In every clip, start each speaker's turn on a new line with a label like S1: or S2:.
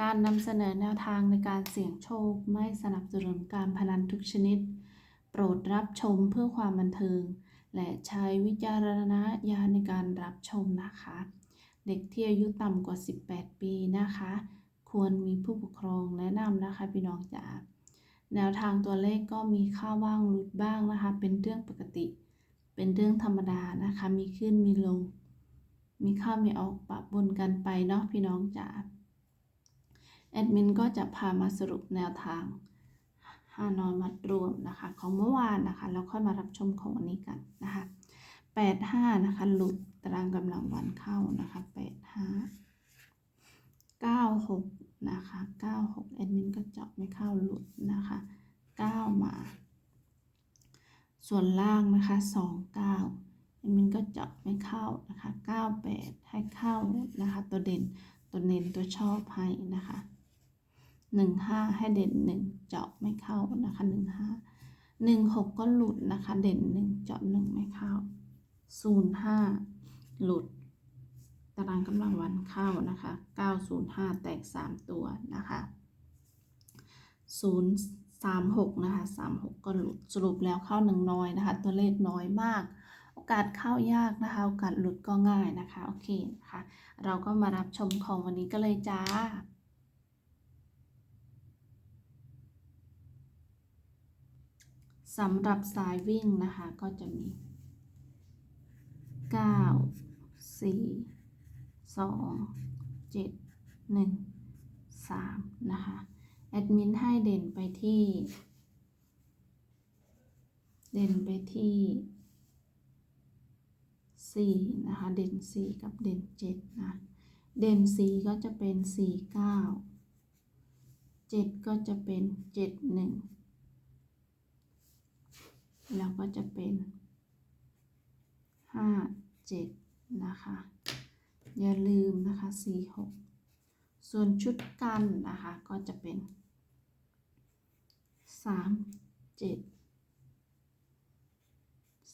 S1: การนำเสนอแนวทางในการเสี่ยงโชค ไม่สนับสนุนการพนันทุกชนิด โปรดรับชมเพื่อความบันเทิง และใช้วิจารณญาณในการรับชมนะคะ เด็กที่อายุต่ำกว่า 18 ปีนะคะ ควรมีผู้ปกครองแนะนำนะคะพี่น้องจ๋าแนวทางตัวเลขก็มีเข้าบ้างหลุดบ้างนะคะ เป็นเรื่องปกติ เป็นเรื่องธรรมดานะคะ มีขึ้นมีลง มีเข้ามีออกปะปนกันไปเนาะพี่น้องจ๋า แอดมินก็จะพามาสรุปแนวทางฮานอยมัดรวมนะคะของเมื่อวานนะคะแล้วค่อยมารับชมของวันนี้กันนะคะ85นะคะหลุดตารางกำลังวันเข้านะคะ85 96นะคะ96แอดมินก็เจาะไม่เข้าหลุดนะคะ9มา ส่วนล่างนะคะ29แอดมินก็เจาะไม่เข้านะคะ98ให้เข้านะคะตัวเด่นตัวเน้นตัวชอบให้นะคะ หนึ่งห้าให้เด่นหนึ่งเจาะไม่เข้านะคะหนึ่งห้าหนึ่งหกก็หลุดนะคะ เด่นหนึ่งเจาะหนึ่งไม่เข้าศูนย์ห้าหลุด ตารางกำลังวันเข้านะคะเก้าศูนย์ห้าแตกสามตัวนะคะศูนย์สามหกนะคะสามหกก็หลุดสรุปแล้วเข้าหนึ่งน้อยนะคะ ตัวเลขน้อยมาก โอกาสเข้ายากนะคะ โอกาสหลุดก็ง่ายนะคะ โอเคนะคะ เราก็มารับชมของวันนี้ก็เลยจ้า สำหรับสายวิ่งนะคะก็จะมี 9 4 2 7 1 3 นะคะ แอดมินให้เด่นไปที่ เด่นไปที่ 4 นะคะ เด่น 4 กับเด่น 7 นะ เด่น 4 ก็จะเป็น 4 9 7 ก็จะเป็น 7 1 แล้วก็จะเป็น 5 7 นะคะ อย่าลืมนะคะ 4 6 ส่วนชุดกันนะคะ ก็จะเป็น 3 7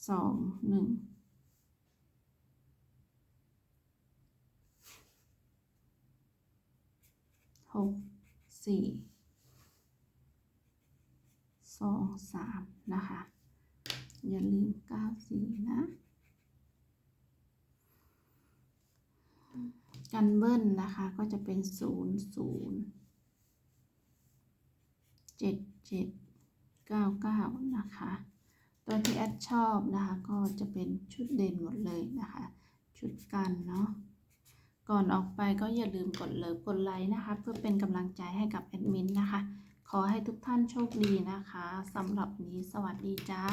S1: 2 1หกสี่สองสามนะคะ อย่าลืมเก้าสี่นะ กันเบิ้ลนะคะก็จะเป็นศูนย์ศูนย์เจ็ดเจ็ดเก้าเก้านะคะ ตัวที่แอดชอบนะคะก็จะเป็นชุดเด่นหมดเลยนะคะ ชุดกันเนาะก่อนออกไปก็อย่าลืมกดเลิฟกดไลค์นะคะ เพื่อเป็นกำลังใจให้กับแอดมินนะคะ ขอให้ทุกท่านโชคดีนะคะสำหรับนี้สวัสดีจ้า